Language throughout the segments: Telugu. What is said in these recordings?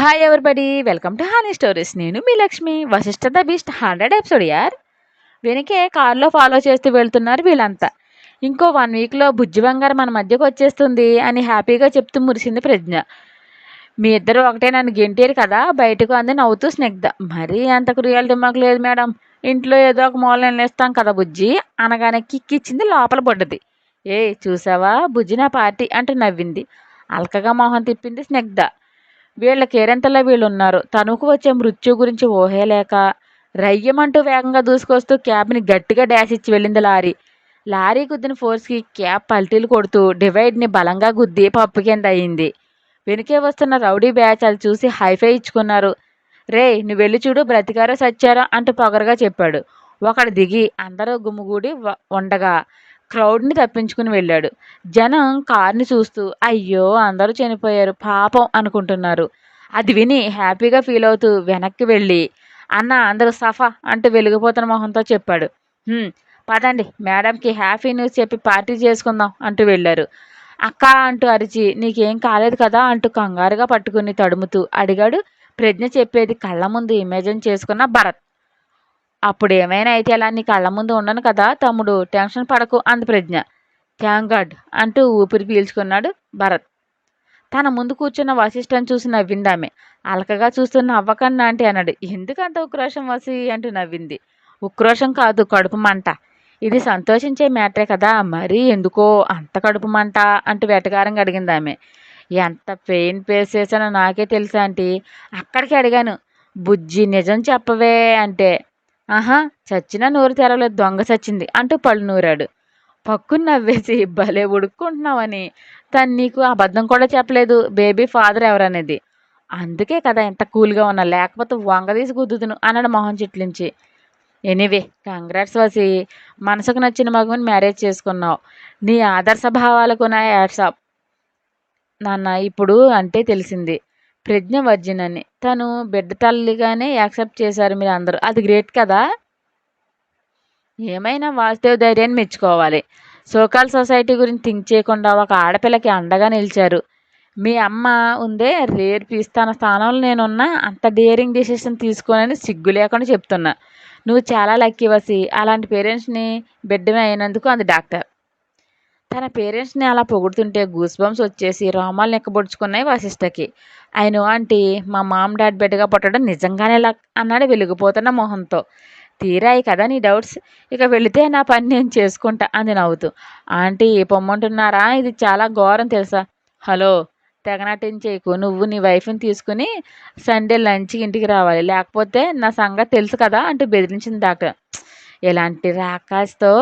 Hi everybody welcome to honey stories నేను మీ Lakshmi. Vasishta the beast hundred episode యార్. వెనకే కారులో ఫాలో చేస్తూ వెళ్తున్నారు వీళ్ళంతా. ఇంకో వన్ వీక్లో బుజ్జి బంగారం మన మధ్యకు వచ్చేస్తుంది అని హ్యాపీగా చెప్తూ మురిసింది ప్రజ్ఞ. మీ ఇద్దరు ఒకటే నన్ను గెంటేరు కదా? బయటకు అంది నవ్వుతూ స్నిగ్ధ. మరీ అంత రియల్ మాకు లేదు మేడం ఇంట్లో ఏదో ఒక మూల నిలేస్తాం కదా బుజ్జి? అనగానే కిక్కిచ్చింది లోపల పడ్డది ఏ చూసావా? బుజ్జి నా పార్టీ అంటూ నవ్వింది. అల్కగా మొహం తిప్పింది స్నిగ్ధ. వీళ్ళ కేరెంతలో వీళ్ళు ఉన్నారు తనుకు వచ్చే మృత్యు గురించి ఊహేలేక రయ్యమంటూ వేగంగా దూసుకొస్తూ క్యాబ్ని గట్టిగా డాష్ ఇచ్చి వెళ్ళింది లారీ. లారీ గుద్దిన ఫోర్స్కి క్యాబ్ పల్టీలు కొడుతూ డివైడ్ని బలంగా గుద్ది పప్పు కింద అయింది. వెనుకే వస్తున్న రౌడీ బ్యాచ్ అది చూసి హైఫై ఇచ్చుకున్నారు. రే నువ్వు వెళ్ళి చూడు బ్రతికారో సచ్చారో అంటూ పొగరగా చెప్పాడు. ఒకడు దిగి అందరూ గుమ్ముగూడి వ- ఉండగా క్రౌడ్ని తప్పించుకుని వెళ్ళాడు. జనం కార్ని చూస్తూ అయ్యో అందరూ చనిపోయారు పాపం అనుకుంటున్నారు. అది విని హ్యాపీగా ఫీల్ అవుతూ వెనక్కి వెళ్ళి అన్న అందరూ సఫా అంటూ వెలిగిపోతున్న మొహంతో చెప్పాడు. పదండి మేడంకి హ్యాపీ న్యూస్ చెప్పి పార్టీ చేసుకుందాం అంటూ వెళ్ళారు. అక్క అంటూ అరిచి నీకేం కాలేదు కదా అంటూ కంగారుగా పట్టుకుని తడుముతూ అడిగాడు. ప్రజ్ఞ చెప్పేది కళ్ళ ముందు ఇమేజిన్ చేసుకున్న భరత్. అప్పుడు ఏమైనా అయితే అలా నీ కళ్ళ ముందు ఉండను కదా తమ్ముడు టెన్షన్ పడకు అంది ప్రజ్ఞ. థ్యాంక్ గాడ్ అంటూ ఊపిరి పీల్చుకున్నాడు భరత్. తన ముందు కూర్చున్న వశిష్ఠని చూసి నవ్వింది ఆమె అలకగా చూస్తున్న అవ్వకన్నా అంటే అన్నాడు ఎందుకంత ఉక్రోషం వసి? అంటూ నవ్వింది. ఉక్రోషం కాదు కడుపు మంట. ఇది సంతోషించే మ్యాటరే కదా మరీ ఎందుకో అంత కడుపు మంట? అంటూ వెటకారంగా అడిగింది ఆమె ఎంత పెయిన్ ఫేస్ చేశానో నాకే తెలుసా ఆంటీ. అక్కడికి అడిగాను. బుజ్జి నిజం చెప్పవే అంటే ఆహా చచ్చినా నోరు తెరవలేదు దొంగ చచ్చింది అంటూ పళ్ళు నూరాడు. పక్కున నవ్వేసి భలే ఉడుక్కుంటున్నావని. తను నీకు అబద్ధం కూడా చెప్పలేదు బేబీ ఫాదర్ ఎవరనేది. అందుకే కదా ఇంత కూల్గా ఉన్నా లేకపోతే వంగదీసి గుద్దుతును అన్నాడు మొహం చిట్లించి. ఎనీవే కంగ్రాట్స్ వసి మనసుకు నచ్చిన మగుని మ్యారేజ్ చేసుకున్నావు. నీ ఆదర్శ భావాలకు నా యాడ్సాప్ నాన్న ఇప్పుడు అంటే తెలిసింది. ప్రజ్ఞ వర్జిన్ అని తను బిడ్డ తల్లిగానే యాక్సెప్ట్ చేశారు మీరు అందరూ అది గ్రేట్ కదా? ఏమైనా వాసుదేవ్ ధైర్యాన్ని మెచ్చుకోవాలి. సోకాల్ సొసైటీ గురించి థింక్ చేయకుండా ఒక ఆడపిల్లకి అండగా నిలిచారు. మీ అమ్మ ఉందే రేర్ పీస్. తన స్థానంలో నేనున్నా అంత డేరింగ్ డిసిషన్ తీసుకోనని సిగ్గు లేకుండా చెప్తున్నా. నువ్వు చాలా లక్కీ వసి. అలాంటి పేరెంట్స్ని బిడ్డమే అయినందుకు అంది డాక్టర్. తన పేరెంట్స్ని అలా పొగుడుతుంటే గూస్ బంప్స్ వచ్చేసి రోమాలు నెక్కబొడుచుకున్నాయి వశిష్ఠకి ఆయన ఆంటీ మా మామ్ డాడ్ బిడ్డగా పుట్టడం నిజంగానే అన్నాడు వెలిగిపోతున్న మొహంతో. తీరాయి కదా నీ డౌట్స్? ఇక వెళితే నా పని నేను చేసుకుంటా అంది నవ్వుతూ. ఆంటీ పొమ్మంటున్నారా? ఇది చాలా ఘోరం తెలుసా? హలో తెగనటించేకు నువ్వు నీ వైఫ్ని తీసుకుని సండే లంచ్కి ఇంటికి రావాలి. లేకపోతే నా సంగతి తెలుసు కదా అంటూ బెదిరించింది డాక్టర్. ఇలాంటి రాకాస్తో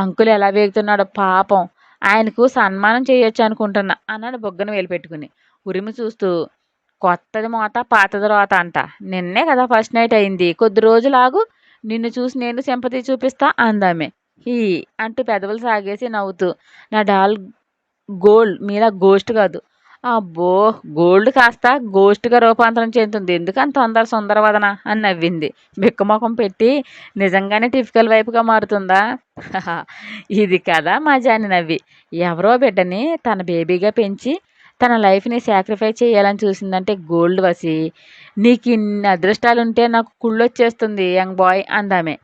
అంకులు ఎలా వేగుతున్నాడో పాపం. ఆయనకు సన్మానం చేయొచ్చు అనుకుంటున్నా అన్నాడు బొగ్గన వేలు పెట్టుకుని. ఉరిమి చూస్తూ కొత్తది మోత పాతది రోత అంట. నిన్నే కదా ఫస్ట్ నైట్ అయింది. కొద్ది రోజులు ఆగు. నిన్ను చూసి నేను సింపతి చూపిస్తా అందామే. హీ అంటూ పెదవులు సాగేసి నవ్వుతూ నా డాల్ గోల్డ్ మీలా గోస్ట్ కాదు. అబ్బో గోల్డ్ కాస్త గోస్ట్గా రూపాంతరం చెందుతుంది. ఎందుకంత తొందర సుందరవదన? అని నవ్వింది. బిక్కమొఖం పెట్టి నిజంగానే టిఫికల్ వైపుగా మారుతుందా? ఇది కదా మా జాని నవ్వి. ఎవరో బిడ్డని తన బేబీగా పెంచి తన లైఫ్ని సాక్రిఫైస్ చేయాలని చూసిందంటే గోల్డ్ వసి నీకు ఇన్ని అదృష్టాలు ఉంటే నాకు కుళ్ళొచ్చేస్తుంది యంగ్ బాయ్ అందామే.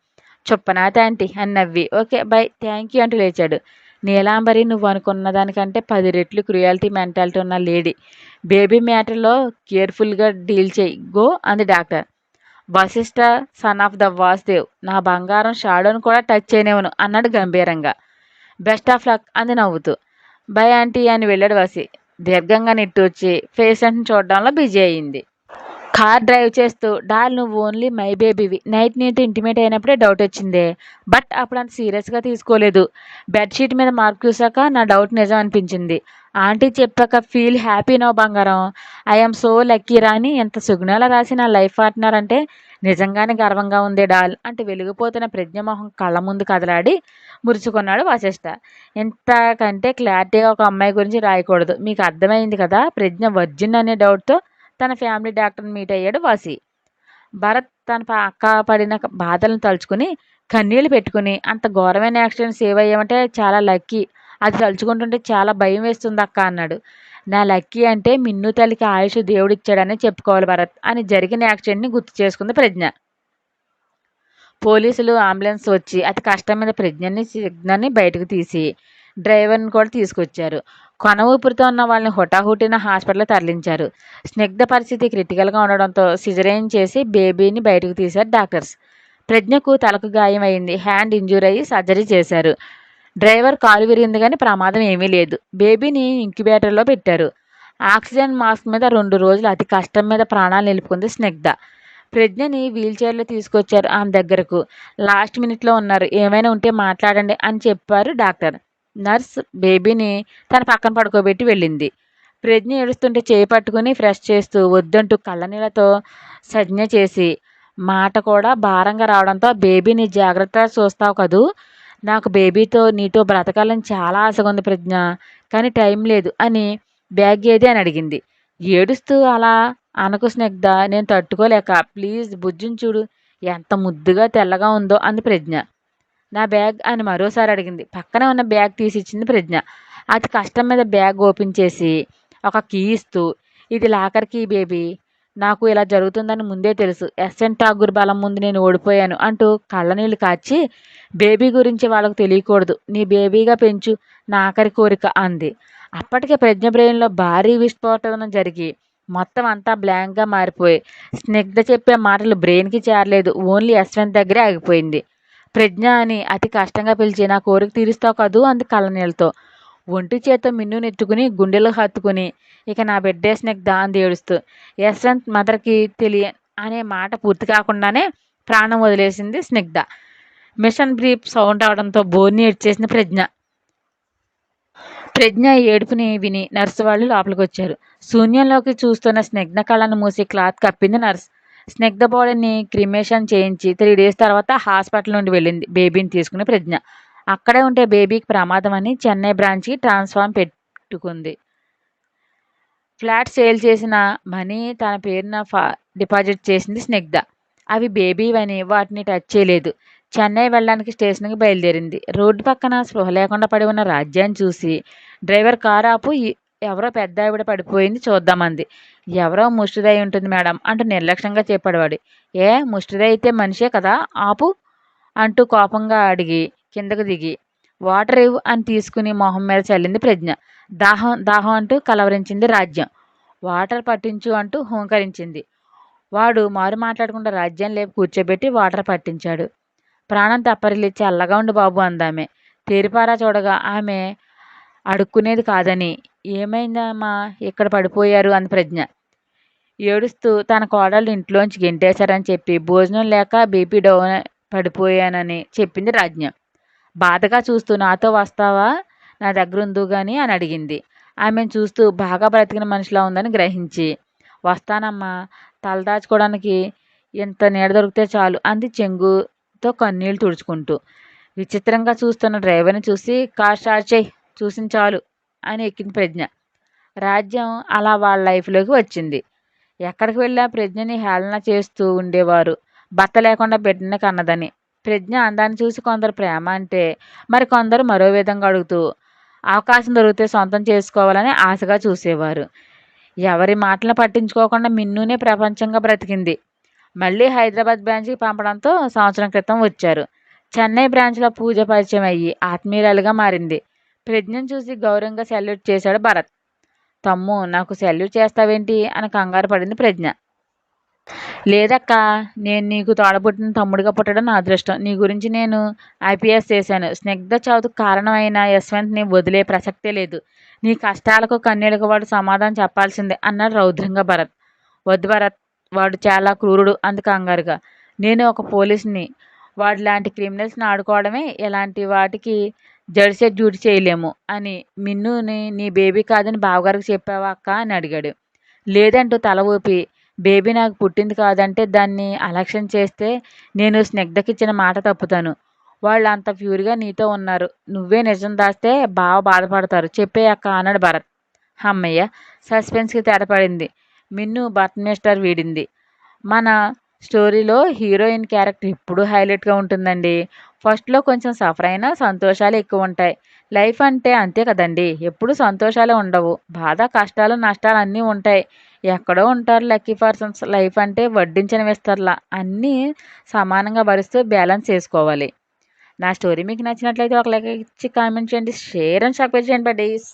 చొప్పనా తాంటి అని నవ్వి. ఓకే బై థ్యాంక్ యూ అంటూ లేచాడు. నీలాంబరి నువ్వు అనుకున్న దానికంటే పది రెట్లు క్రుయాలిటీ మెంటాలిటీ ఉన్న లేడీ. బేబీ మ్యాటర్లో కేర్ఫుల్గా డీల్ చేయి. గో అంది doctor. Vasishta son of the Vasudev నా బంగారం షాడోను కూడా టచ్ చేయనివ్వను అన్నాడు గంభీరంగా. బెస్ట్ ఆఫ్ లక్ అంది నవ్వుతూ. బై ఆంటీ అని వెళ్ళాడు వసి దీర్ఘంగా నిట్టూర్చి పేషెంట్ని చూడడంలో బిజీ అయింది. కార్ డ్రైవ్ చేస్తూ డాల్ నువ్వు ఓన్లీ మై బేబీవి. నైట్ నీతో ఇంటిమేట్ అయినప్పుడే డౌట్ వచ్చిందే. బట్ అప్పుడు అంత సీరియస్గా తీసుకోలేదు. బెడ్షీట్ మీద మార్క్ చూసాక నా డౌట్ నిజం అనిపించింది. ఆంటీ చెప్పాక ఫీల్ హ్యాపీ నో బంగారం. ఐఎమ్ సో లక్కీ రాని ఎంత సుగుణాల రాసి నా లైఫ్ పార్ట్నర్ అంటే నిజంగానే గర్వంగా ఉంది డాల్ అంటే వెలిగిపోతున్న ప్రజ్ఞమోహం కళ్ళ ముందు కదలాడి మురుచుకున్నాడు వశిష్ట ఇంతకంటే క్లారిటీగా ఒక అమ్మాయి గురించి రాయకూడదు. మీకు అర్థమైంది కదా? ప్రజ్ఞ వర్జిన్ అనే డౌట్తో తన ఫ్యామిలీ డాక్టర్ని మీట్ అయ్యాడు వాసి. భరత్ తన అక్క పడిన బాధలను తలుచుకుని కన్నీళ్ళు పెట్టుకుని అంత ఘోరమైన యాక్సిడెంట్ సేవ్ అయ్యామంటే చాలా లక్కీ. అది తలుచుకుంటుంటే చాలా భయం వేస్తుంది అక్క అన్నాడు. నా లక్కీ అంటే మిన్ను తల్లికి ఆయుష్ దేవుడిచ్చాడని చెప్పుకోవాలి భరత్ అని జరిగిన యాక్సిడెంట్ని గుర్తు చేసుకుంది ప్రజ్ఞ. పోలీసులు అంబులెన్స్ వచ్చి అతి కష్టం మీద ప్రజ్ఞని సిగ్నల్ని బయటకు తీసి డ్రైవర్ని కూడా తీసుకొచ్చారు. కొన ఊపిరితో ఉన్న వాళ్ళని హుటాహుటిన హాస్పిటల్లో తరలించారు. స్నిగ్ధ పరిస్థితి క్రిటికల్గా ఉండడంతో సిజరేన్ చేసి బేబీని బయటకు తీశారు డాక్టర్స్. ప్రజ్ఞకు తలకు గాయం అయింది హ్యాండ్ ఇంజూర్ అయ్యి సర్జరీ చేశారు. డ్రైవర్ కాలు విరిగింది కానీ ప్రమాదం ఏమీ లేదు. బేబీని ఇంక్యుబేటర్లో పెట్టారు. ఆక్సిజన్ మాస్క్ మీద రెండు రోజులు అతి కష్టం మీద ప్రాణాలు నిలుపుకుంది స్నిగ్ధ. ప్రజ్ఞని వీల్చైర్లో తీసుకొచ్చారు ఆమె దగ్గరకు. లాస్ట్ మినిట్లో ఉన్నారు. ఏమైనా ఉంటే మాట్లాడండి అని చెప్పారు డాక్టర్. నర్స్ బేబీని తన పక్కన పడుకోబెట్టి వెళ్ళింది. ప్రజ్ఞ ఏడుస్తుంటే చేయి పట్టుకుని ఫ్రెష్ చేస్తూ వద్దంటూ కళ్ళనీళ్ళతో సజ్ఞ చేసి మాట కూడా భారంగా రావడంతో బేబీని జాగ్రత్తగా చూస్తావు కదూ. నాకు బేబీతో నీతో బ్రతకాలని చాలా ఆశగా ఉంది ప్రజ్ఞ కానీ టైం లేదు అని బ్యాగ్ ఏది అని అడిగింది. ఏడుస్తూ అలా అనకు స్నిగ్ధ నేను తట్టుకోలేక ప్లీజ్ బుజ్జుని చూడు ఎంత ముద్దుగా తెల్లగా ఉందో అంది ప్రజ్ఞ. నా బ్యాగ్ అని మరోసారి అడిగింది. పక్కనే ఉన్న బ్యాగ్ తీసి ఇచ్చింది ప్రజ్ఞ. అతి కష్టం మీద బ్యాగ్ ఓపెన్ చేసి ఒక కీ ఇస్తూ ఇది లాకర్ కీ బేబీ. నాకు ఇలా జరుగుతుందని ముందే తెలుసు. ఎస్ఎన్ ఠాగూర్ బలం ముందు నేను ఓడిపోయాను అంటూ కళ్ళనీళ్ళు కాచి బేబీ గురించి వాళ్ళకు తెలియకూడదు. నీ బేబీగా పెంచు. నా ఆఖరి కోరిక అంది. అప్పటికే ప్రజ్ఞ బ్రెయిన్లో భారీ విస్ఫోటనం జరిగి మొత్తం అంతా బ్లాంక్గా మారిపోయి స్నిగ్ధ చెప్పే మాటలు బ్రెయిన్కి చేరలేదు. ఓన్లీ యశ్వంత్ దగ్గరే ఆగిపోయింది. ప్రజ్ఞ అని అతి కష్టంగా పిలిచి నా కోరిక తీరుస్తావు కదూ అంది కళ్ళనీళ్ళతో. ఒంటి చేత మిన్ను నెట్టుకుని గుండెలు హత్తుకుని ఇక నా బిడ్డే స్నిగ్ధ అంది ఏడుస్తూ. యశ్వంత్ మదర్కి తెలియ అనే మాట పూర్తి కాకుండానే ప్రాణం వదిలేసింది స్నిగ్ధ. మిషన్ బ్రీఫ్ సౌండ్ అవడంతో బోర్ని ఏడ్చేసిన ప్రజ్ఞ. ప్రజ్ఞ ఏడుపుని విని నర్సు వాళ్ళు లోపలికి వచ్చారు శూన్యంలోకి చూస్తున్న స్నిగ్ధ కళ్ళను మూసి క్లాత్ కప్పింది నర్స్. స్నిగ్ధ బాడీని క్రిమేషన్ చేయించి త్రీ డేస్ తర్వాత హాస్పిటల్ నుండి వెళ్ళింది. బేబీని తీసుకుని ప్రజ్ఞ. అక్కడే ఉంటే బేబీకి ప్రమాదం అని చెన్నై బ్రాంచ్కి ట్రాన్స్ఫార్మ్ పెట్టుకుంది. ఫ్లాట్ సేల్ చేసిన మనీ తన పేరున ఫా డిపాజిట్ చేసింది స్నిగ్ధ అవి బేబీవని వాటిని టచ్ చేయలేదు. చెన్నై వెళ్ళడానికి స్టేషన్కి బయలుదేరింది. రోడ్డు పక్కన స్పృహ లేకుండా పడి ఉన్న రాజ్యాన్ని చూసి డ్రైవర్ కారు ఆపు ఎవరో పెద్ద ఆవిడ పడిపోయింది చూద్దామంది. ఎవరో ముష్టిదై ఉంటుంది మేడం అంటూ నిర్లక్ష్యంగా చెప్పాడు వాడు. ఏ ముష్టిదై అయితే మనిషే కదా ఆపు అంటూ కోపంగా అడిగి కిందకు దిగి వాటర్ ఇవ్వు అని తీసుకుని మొహం మీద చల్లింది ప్రజ్ఞ. దాహం దాహం అంటూ కలవరించింది రాజ్యం. వాటర్ పట్టించు అంటూ హూంకరించింది. వాడు మారు మాట్లాడకుండా రాజ్యం లేపు కూర్చోబెట్టి వాటర్ పట్టించాడు. ప్రాణం తప్పరిల్లి చల్లగా ఉండు బాబు అందామె. తీరిపారా చూడగా ఆమె అడుక్కునేది కాదని. ఏమైందమ్మా ఇక్కడ పడిపోయారు అంది ప్రజ్ఞ. ఏడుస్తూ తన కోడలు ఇంట్లోంచి గెంటేశారని చెప్పి భోజనం లేక బీపీ డౌన్ పడిపోయానని చెప్పింది రాజ్ఞ. బాధగా చూస్తూ నాతో వస్తావా? నా దగ్గర ఉందో కానీ అని అడిగింది. ఆమెను చూస్తూ బాగా బ్రతికిన మనిషిలా ఉందని గ్రహించి వస్తానమ్మా. తలదాచుకోవడానికి ఇంత నీడ దొరికితే చాలు అంది చెంగుతో కన్నీళ్ళు తుడుచుకుంటూ. విచిత్రంగా చూస్తున్న డ్రైవర్ని చూసి కార్ స్టార్ట్ చేయి చూసిన చాలు అని ఎక్కింది ప్రజ్ఞ. రాజ్యం అలా వాళ్ళ లైఫ్లోకి వచ్చింది. ఎక్కడికి వెళ్ళినా ప్రజ్ఞని హేళన చేస్తూ ఉండేవారు. భర్త లేకుండా బిడ్డని కన్నదని. ప్రజ్ఞ అందాన్ని చూసి కొందరు ప్రేమ అంటే మరి కొందరు మరో విధంగా అడుగుతూ అవకాశం దొరికితే సొంతం చేసుకోవాలని ఆశగా చూసేవారు. ఎవరి మాటలను పట్టించుకోకుండా మిన్నునే ప్రపంచంగా బ్రతికింది. మళ్ళీ హైదరాబాద్ బ్రాంచ్కి పంపడంతో సంవత్సరం క్రితం వచ్చారు. చెన్నై బ్రాంచ్లో పూజ పరిచయం అయ్యి ఆత్మీయురాలుగా మారింది. ప్రజ్ఞను చూసి గౌరవంగా సెల్యూట్ చేశాడు భరత్. తమ్ము నాకు సెల్యూట్ చేస్తావేంటి? అని కంగారు పడింది ప్రజ్ఞ. లేదక్క నేను నీకు తోడబుట్టిన తమ్ముడిగా పుట్టడం నా అదృష్టం. నీ గురించి నేను ఐపీఎస్ చేశాను. స్నిగ్ధ చావుకు కారణమైన యశ్వంత్ని వదిలే ప్రసక్తే లేదు. నీ కష్టాలకు కన్నీళ్ళకు వాడు సమాధానం చెప్పాల్సిందే అన్నాడు రౌద్రంగా భరత్. వద్దు భరత్ వాడు చాలా క్రూరుడు అందుకు కంగారుగా నేను ఒక పోలీస్ని. వాడు లాంటి క్రిమినల్స్ని ఆడుకోవడమే ఇలాంటి వాటికి జడిసే డ్యూటీ చేయలేము అని మిన్నుని నీ బేబీ కాదని బావగారికి చెప్పావా అక్క అని అడిగాడు. లేదంటూ తల ఊపి బేబీ నాకు పుట్టింది కాదంటే దాన్ని అలక్ష్యం చేస్తే నేను స్నిగ్ధకిచ్చిన మాట తప్పుతాను. వాళ్ళు అంత ప్యూర్గా నీతో ఉన్నారు. నువ్వే నిజం దాస్తే బాగా బాధపడతారు. చెప్పే అక్క అన్నాడు భరత్. అమ్మయ్య సస్పెన్స్కి తేడపడింది మిన్ను బర్త్ మిస్టర్ వీడింది. మన స్టోరీలో హీరోయిన్ క్యారెక్టర్ ఇప్పుడు హైలైట్గా ఉంటుందండి. ఫస్ట్లో కొంచెం సఫర్ అయినా సంతోషాలు ఎక్కువ ఉంటాయి. లైఫ్ అంటే అంతే కదండి. ఎప్పుడు సంతోషాలే ఉండవు. బాధ కష్టాలు నష్టాలు అన్నీ ఉంటాయి. ఎక్కడో ఉంటారు లక్కీ పర్సన్స్. లైఫ్ అంటే వడ్డించిన విస్తర్లా. అన్నీ సమానంగా భరిస్తూ బ్యాలెన్స్ చేసుకోవాలి. నా స్టోరీ మీకు నచ్చినట్లయితే ఒక లైక్ ఇచ్చి కామెంట్ చేయండి. షేర్ అండ్ సబ్స్క్రైబ్ చేయండి బడ్డీస్.